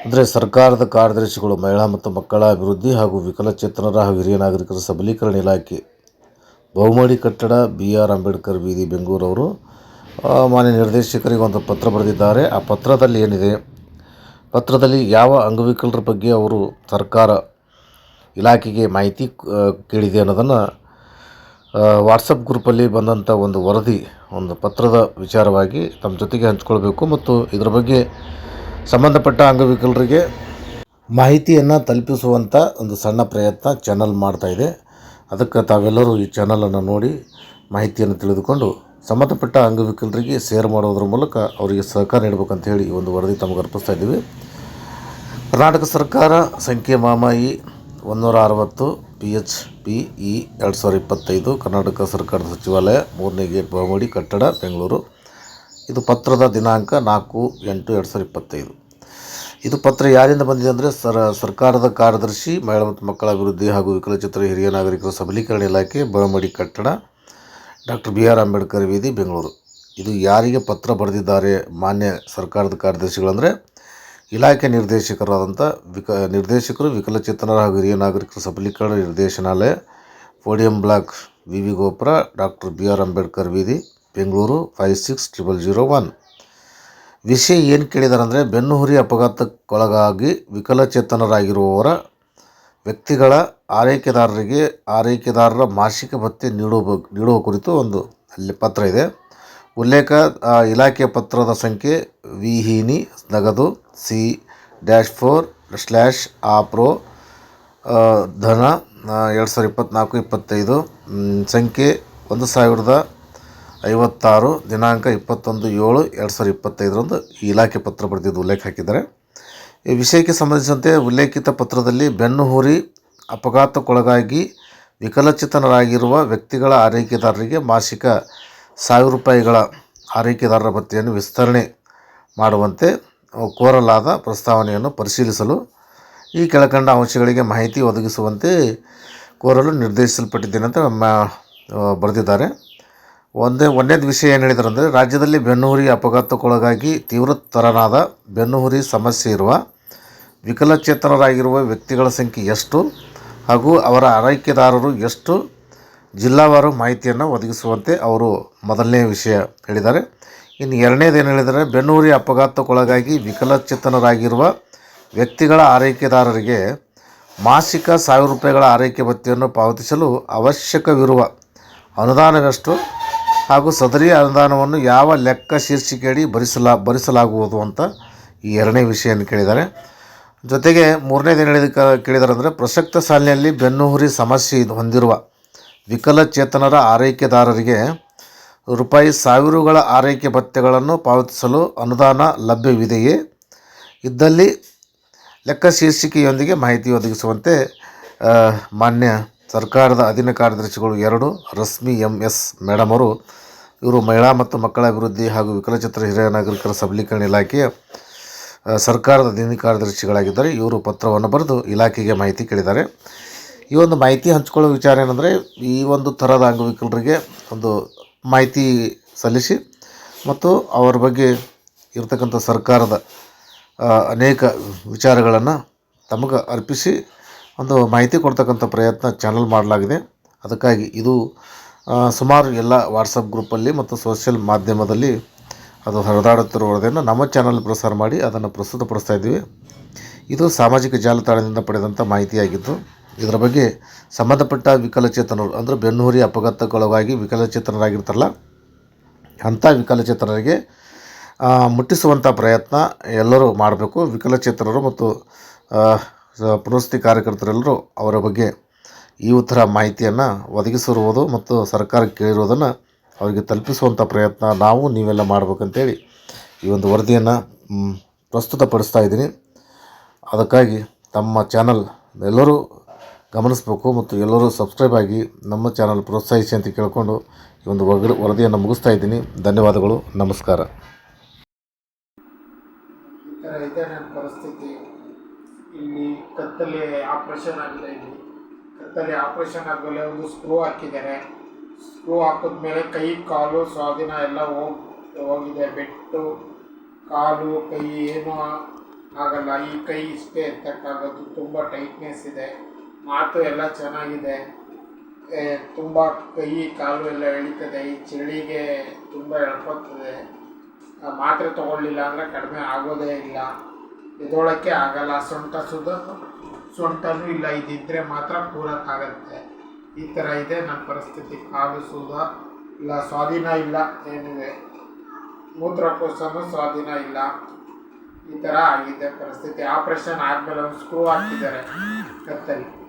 ಅಂದರೆ ಸರ್ಕಾರದ ಕಾರ್ಯದರ್ಶಿಗಳು ಮಹಿಳಾ ಮತ್ತು ಮಕ್ಕಳ ಅಭಿವೃದ್ಧಿ ಹಾಗೂ ವಿಕಲಚೇತನರ ಹಾಗೂ ಹಿರಿಯ ನಾಗರಿಕರ ಸಬಲೀಕರಣ ಇಲಾಖೆ. ಬಹುಮಡಿ ಕಟ್ಟಡ ಬಿ ಆರ್ ಅಂಬೇಡ್ಕರ್ ಬೀದಿ ಬೆಂಗಳೂರು ಅವರು ಆ, ಮಾನ್ಯ ನಿರ್ದೇಶಕರಿಗೆ ಒಂದು ಪತ್ರ ಬರೆದಿದ್ದಾರೆ. ಆ ಪತ್ರದಲ್ಲಿ ಏನಿದೆ? ಪತ್ರದಲ್ಲಿ ಯಾವ ಅಂಗವಿಕಲರ ಬಗ್ಗೆ ಅವರು ಸರ್ಕಾರ ಇಲಾಖೆಗೆ ಮಾಹಿತಿ ಕೇಳಿದೆ ಅನ್ನೋದನ್ನು ವಾಟ್ಸಪ್ ಗ್ರೂಪಲ್ಲಿ ಬಂದಂಥ ಒಂದು ವರದಿ ಒಂದು ಪತ್ರದ ವಿಚಾರವಾಗಿ ತಮ್ಮ ಜೊತೆಗೆ ಹಂಚ್ಕೊಳ್ಬೇಕು. ಮತ್ತು ಇದರ ಬಗ್ಗೆ ಸಂಬಂಧಪಟ್ಟ ಅಂಗವಿಕಲರಿಗೆ ಮಾಹಿತಿಯನ್ನು ತಲುಪಿಸುವಂಥ ಒಂದು ಸಣ್ಣ ಪ್ರಯತ್ನ ಚಾನಲ್ ಮಾಡ್ತಾ ಇದೆ. ಅದಕ್ಕೆ ತಾವೆಲ್ಲರೂ ಈ ಚಾನಲನ್ನು ನೋಡಿ ಮಾಹಿತಿಯನ್ನು ತಿಳಿದುಕೊಂಡು ಸಂಬಂಧಪಟ್ಟ ಅಂಗವಿಕಲರಿಗೆ ಶೇರ್ ಮಾಡೋದ್ರ ಮೂಲಕ ಅವರಿಗೆ ಸಹಕಾರ ನೀಡಬೇಕಂತ ಹೇಳಿ ಈ ಒಂದು ವರದಿ ತಮಗೆ ಅರ್ಪಿಸ್ತಾ ಇದ್ದೀವಿ. ಕರ್ನಾಟಕ ಸರ್ಕಾರ ಸಂಖ್ಯೆ ಮಾಮಾಯಿ ಒಂದೂರ ಅರವತ್ತು ಪಿ ಎಚ್ ಪಿ ಇ ಎರಡು ಸಾವಿರದ ಇಪ್ಪತ್ತೈದು, ಕರ್ನಾಟಕ ಸರ್ಕಾರದ ಸಚಿವಾಲಯ, ಮೂರನೇ ಗೇಟ್ ಬಾಮಡಿ ಕಟ್ಟಡ, ಬೆಂಗಳೂರು. ಇದು ಪತ್ರದ ದಿನಾಂಕ ನಾಲ್ಕು ಎಂಟು ಎರಡು ಸಾವಿರದ ಇಪ್ಪತ್ತೈದು. ಇದು ಪತ್ರ ಯಾರಿಂದ ಬಂದಿದೆ ಅಂದರೆ ಸರ, ಸರ್ಕಾರದ ಕಾರ್ಯದರ್ಶಿ, ಮಹಿಳಾ ಮತ್ತು ಮಕ್ಕಳ ಅಭಿವೃದ್ಧಿ ಹಾಗೂ ವಿಕಲಚಿತ್ರ ಹಿರಿಯ ನಾಗರಿಕರ ಸಬಲೀಕರಣ ಇಲಾಖೆ, ಬಹಮಡಿ ಕಟ್ಟಡ, ಡಾಕ್ಟರ್ ಬಿ ಆರ್ ಅಂಬೇಡ್ಕರ್ ವೀದಿ, ಬೆಂಗಳೂರು. ಇದು ಯಾರಿಗೆ ಪತ್ರ ಬರೆದಿದ್ದಾರೆ ಮಾನ್ಯ ಸರ್ಕಾರದ ಕಾರ್ಯದರ್ಶಿಗಳಂದರೆ ಇಲಾಖೆ ನಿರ್ದೇಶಕರಾದಂಥ ವಿಕ, ನಿರ್ದೇಶಕರು, ವಿಕಲಚೇತನರ ಹಾಗೂ ಹಿರಿಯ ನಾಗರಿಕರ ಸಬಲೀಕರಣ ನಿರ್ದೇಶನಾಲಯ, ಪೋಡಿಯಂ ಬ್ಲಾಕ್ ವಿ ವಿ ಗೋಪುರ, ಡಾಕ್ಟರ್ ಬಿ ಆರ್ ಅಂಬೇಡ್ಕರ್ ಬೀದಿ Bengaluru five six triple zero one ವಿಷಯ ಏನು ಕೇಳಿದಾರೆ ಅಂದರೆ ಬೆನ್ನುಹುರಿ ಅಪಘಾತಕ್ಕೊಳಗಾಗಿ ವಿಕಲಚೇತನರಾಗಿರುವವರ ವ್ಯಕ್ತಿಗಳ ಆರೈಕೆದಾರರಿಗೆ ಆರೈಕೆದಾರರ ಮಾಸಿಕ ಭತ್ಯೆ ನೀಡುವ ನೀಡುವ ಕುರಿತು ಒಂದು ಅಲ್ಲಿ ಪತ್ರ ಇದೆ. ಉಲ್ಲೇಖ ಇಲಾಖೆ ಪತ್ರದ ಸಂಖ್ಯೆ ವಿಹೀನಿ ನಗದು ಸಿ ಡ್ಯಾಶ್ ಫೋರ್ ಸ್ಲ್ಯಾಶ್ ಆಪ್ರೋ ಧನ ಎರಡು ಸಾವಿರದ ಇಪ್ಪತ್ತ್ನಾಲ್ಕು ಇಪ್ಪತ್ತೈದು ಸಂಖ್ಯೆ ಒಂದು ಸಾವಿರದ ಐವತ್ತಾರು ದಿನಾಂಕ ಇಪ್ಪತ್ತೊಂದು ಏಳು ಎರಡು ಸಾವಿರದ ಇಪ್ಪತ್ತೈದರಂದು ಈ ಇಲಾಖೆ ಪತ್ರ ಬರೆದಿದ್ದು ಉಲ್ಲೇಖ ಹಾಕಿದ್ದಾರೆ. ಈ ವಿಷಯಕ್ಕೆ ಸಂಬಂಧಿಸಿದಂತೆ ಉಲ್ಲೇಖಿತ ಪತ್ರದಲ್ಲಿ ಬೆನ್ನುಹೂರಿ, ಅಪಘಾತಕ್ಕೊಳಗಾಗಿ ವಿಕಲಚೇತನರಾಗಿರುವ ವ್ಯಕ್ತಿಗಳ ಆರೈಕೆದಾರರಿಗೆ ಮಾಸಿಕ ಸಾವಿರ ರೂಪಾಯಿಗಳ ಆರೈಕೆದಾರರ ಭತ್ಯೆಯನ್ನು ವಿಸ್ತರಣೆ ಮಾಡುವಂತೆ ಕೋರಲಾದ ಪ್ರಸ್ತಾವನೆಯನ್ನು ಪರಿಶೀಲಿಸಲು ಈ ಕೆಳಕಂಡ ಅಂಶಗಳಿಗೆ ಮಾಹಿತಿ ಒದಗಿಸುವಂತೆ ಕೋರಲು ನಿರ್ದೇಶಿಸಲ್ಪಟ್ಟಿದ್ದೇನೆ ಅಂತ ಬರೆದಿದ್ದಾರೆ. ಒಂದೇ ಒಂದನೇದು ವಿಷಯ ಏನು ಹೇಳಿದ್ರು ಅಂದರೆ, ರಾಜ್ಯದಲ್ಲಿ ಬೆನ್ನುಹುರಿ ಅಪಘಾತಕ್ಕೊಳಗಾಗಿ ತೀವ್ರತರನಾದ ಬೆನ್ನುಹುರಿ ಸಮಸ್ಯೆ ಇರುವ, ವಿಕಲಚೇತನರಾಗಿರುವ ವ್ಯಕ್ತಿಗಳ ಸಂಖ್ಯೆ ಎಷ್ಟು, ಹಾಗೂ ಅವರ ಆರೈಕೆದಾರರು ಎಷ್ಟು, ಜಿಲ್ಲಾವಾರು ಮಾಹಿತಿಯನ್ನು ಒದಗಿಸುವಂತೆ ಅವರು ಮೊದಲನೇ ವಿಷಯ ಹೇಳಿದ್ದಾರೆ. ಇನ್ನು ಎರಡನೇದು ಏನು ಹೇಳಿದರೆ ಬೆನ್ನುಹುರಿ ಅಪಘಾತಕ್ಕೊಳಗಾಗಿ ವಿಕಲಚೇತನರಾಗಿರುವ ವ್ಯಕ್ತಿಗಳ ಆರೈಕೆದಾರರಿಗೆ ಮಾಸಿಕ ಸಾವಿರ ರೂಪಾಯಿಗಳ ಆರೈಕೆ ಭತ್ಯೆಯನ್ನು ಪಾವತಿಸಲು ಅವಶ್ಯಕವಿರುವ ಅನುದಾನವೆಷ್ಟು ಹಾಗೂ ಸದರಿ ಅನುದಾನವನ್ನು ಯಾವ ಲೆಕ್ಕ ಶೀರ್ಷಿಕೆಯಡಿ ಭರಿಸಲಾ, ಭರಿಸಲಾಗುವುದು ಅಂತ ಈ ಎರಡನೇ ವಿಷಯವನ್ನು ಕೇಳಿದ್ದಾರೆ. ಜೊತೆಗೆ ಮೂರನೇ ಹೇಳಿದ ಕೇಳಿದ್ದಾರೆ ಅಂದರೆ ಪ್ರಸಕ್ತ ಸಾಲಿನಲ್ಲಿ ಬೆನ್ನುಹುರಿ ಸಮಸ್ಯೆ ಹೊಂದಿರುವ ವಿಕಲಚೇತನರ ಆರೈಕೆದಾರರಿಗೆ ರೂಪಾಯಿ ಸಾವಿರಗಳ ಆರೈಕೆ ಭತ್ಯೆಗಳನ್ನು ಪಾವತಿಸಲು ಅನುದಾನ ಲಭ್ಯವಿದೆಯೇ? ಇದ್ದಲ್ಲಿ ಲೆಕ್ಕ ಶೀರ್ಷಿಕೆಯೊಂದಿಗೆ ಮಾಹಿತಿ ಒದಗಿಸುವಂತೆ ಮಾನ್ಯ ಸರ್ಕಾರದ ಅಧೀನ ಕಾರ್ಯದರ್ಶಿಗಳು ಎರಡು ರಶ್ಮಿ ಎಂ ಎಸ್ ಮೇಡಮ್ ಅವರು ಇವರು ಮಹಿಳಾ ಮತ್ತು ಮಕ್ಕಳ ಅಭಿವೃದ್ಧಿ ಹಾಗೂ ವಿಕಲಚಿತ್ರ ಹಿರಿಯ ನಾಗರಿಕರ ಸಬಲೀಕರಣ ಇಲಾಖೆಯ ಸರ್ಕಾರದ ದಿನ ಕಾರ್ಯದರ್ಶಿಗಳಾಗಿದ್ದಾರೆ. ಇವರು ಪತ್ರವನ್ನು ಬರೆದು ಇಲಾಖೆಗೆ ಮಾಹಿತಿ ಕೇಳಿದ್ದಾರೆ. ಈ ಒಂದು ಮಾಹಿತಿ ಹಂಚಿಕೊಳ್ಳೋ ವಿಚಾರ ಏನಂದರೆ, ಈ ಒಂದು ಥರದ ಅಂಗವಿಕಲರಿಗೆ ಒಂದು ಮಾಹಿತಿ ಸಲ್ಲಿಸಿ ಮತ್ತು ಅವರ ಬಗ್ಗೆ ಇರತಕ್ಕಂಥ ಸರ್ಕಾರದ ಅನೇಕ ವಿಚಾರಗಳನ್ನು ತಮಗೆ ಅರ್ಪಿಸಿ ಒಂದು ಮಾಹಿತಿ ಕೊಡ್ತಕ್ಕಂಥ ಪ್ರಯತ್ನ ಚಾನಲ್ ಮಾಡಲಾಗಿದೆ. ಅದಕ್ಕಾಗಿ ಇದು ಸುಮಾರು ಎಲ್ಲ ವಾಟ್ಸಪ್ ಗ್ರೂಪಲ್ಲಿ ಮತ್ತು ಸೋಷಿಯಲ್ ಮಾಧ್ಯಮದಲ್ಲಿ ಅದು ಹರಿದಾಡುತ್ತಿರುವುದನ್ನು ನಮ್ಮ ಚಾನಲ್ ಪ್ರಸಾರ ಮಾಡಿ ಅದನ್ನು ಪ್ರಸ್ತುತಪಡಿಸ್ತಾ ಇದ್ದೀವಿ. ಇದು ಸಾಮಾಜಿಕ ಜಾಲತಾಣದಿಂದ ಪಡೆದಂಥ ಮಾಹಿತಿಯಾಗಿದ್ದು ಇದರ ಬಗ್ಗೆ ಸಂಬಂಧಪಟ್ಟ ವಿಕಲಚೇತನರು ಅಂದರೆ ಬೆನ್ನುಹುರಿ ಅಪಘಾತಕ್ಕೊಳಗಾಗಿ ವಿಕಲಚೇತನರಾಗಿರ್ತಾರಲ್ಲ ಅಂಥ ವಿಕಲಚೇತನರಿಗೆ ಮುಟ್ಟಿಸುವಂಥ ಪ್ರಯತ್ನ ಎಲ್ಲರೂ ಮಾಡಬೇಕು. ವಿಕಲಚೇತನರು ಮತ್ತು ಆ, ಪುನರ್ವಸತಿ ಕಾರ್ಯಕರ್ತರೆಲ್ಲರೂ ಅವರ ಬಗ್ಗೆ ಈ ಥರ ಮಾಹಿತಿಯನ್ನು ಒದಗಿಸಿರುವುದು ಮತ್ತು ಸರ್ಕಾರಕ್ಕೆ ಕೇಳಿರುವುದನ್ನು ಅವರಿಗೆ ತಲುಪಿಸುವಂಥ ಪ್ರಯತ್ನ ನಾವು ನೀವೆಲ್ಲ ಮಾಡ್ಬೇಕಂತೇಳಿ ಈ ಒಂದು ವರದಿಯನ್ನು ಪ್ರಸ್ತುತಪಡಿಸ್ತಾ ಇದ್ದೀನಿ. ಅದಕ್ಕಾಗಿ ತಮ್ಮ ಚಾನಲ್ ಎಲ್ಲರೂ ಗಮನಿಸಬೇಕು ಮತ್ತು ಎಲ್ಲರೂ ಸಬ್ಸ್ಕ್ರೈಬ್ ಆಗಿ ನಮ್ಮ ಚಾನಲ್ ಪ್ರೋತ್ಸಾಹಿಸಿ ಅಂತ ಕೇಳಿಕೊಂಡು ಈ ಒಂದು ವರದಿಯನ್ನು ಮುಗಿಸ್ತಾ ಇದ್ದೀನಿ. ಧನ್ಯವಾದಗಳು. ನಮಸ್ಕಾರ. ಈ ಥರ ಇದೆ ಪರಿಸ್ಥಿತಿ. ಇಲ್ಲಿ ಕತ್ತಲೆ ಆಪ್ರೇಷನ್ ಆಗಿದೆ ಇಲ್ಲಿ ಕತ್ತಲ್ಲಿ ಆಪ್ರೇಷನ್ ಆದಮೇಲೆ ಒಂದು ಸ್ಕ್ರೂ ಹಾಕಿದ್ದಾರೆ. ಸ್ಕ್ರೂ ಹಾಕಿದ್ಮೇಲೆ ಕೈ, ಕಾಲು, ಸ್ವಾಧೀನ ಎಲ್ಲ ಹೋಗಿ, ಹೋಗಿದೆ. ಬೆಟ್ಟು, ಕಾಲು, ಕೈ ಏನೂ ಆಗಲ್ಲ. ಈ ಕೈ ಇಷ್ಟೇ ಎತ್ತಕ್ಕಾಗೋದು ತುಂಬ ಟೈಟ್ನೆಸ್ ಇದೆ. ಮಾತು ಎಲ್ಲ ಚೆನ್ನಾಗಿದೆ. ತುಂಬ ಕೈ, ಕಾಲು ಎಲ್ಲ ಎಳಿತದೆ. ಈ ಚಳಿಗೆ ತುಂಬ ಎಳ್ಕೊತದೆ. ಮಾತ್ರೆ ತೊಗೊಳ್ಳಿಲ್ಲ ಅಂದರೆ ಕಡಿಮೆ ಆಗೋದೇ ಇಲ್ಲ. ಎದೊಳಕ್ಕೆ ಆಗಲ್ಲ. ಸೊಂಟ ಸೊಂಟನೂ ಇಲ್ಲ. ಇದಿದ್ದರೆ ಮಾತ್ರ ಕೂರಕ್ಕಾಗತ್ತೆ ಈ ಥರ ಇದೆ ನನ್ನ ಪರಿಸ್ಥಿತಿ. ಕಾಲು ಸೂದ. ಇಲ್ಲ, ಸ್ವಾಧೀನ ಇಲ್ಲ. ಏನಿದೆ? ಮೂತ್ರಕೋಶನೂ ಸ್ವಾಧೀನ ಇಲ್ಲ. ಈ ಥರ ಆಗಿದೆ ಪರಿಸ್ಥಿತಿ. ಆಪ್ರೇಷನ್ ಆದಮೇಲೆ ಒಂದು ಸ್ಕ್ರೂ ಹಾಕಿದ್ದಾರೆ. ಕತ್ತಲ್ಲಿ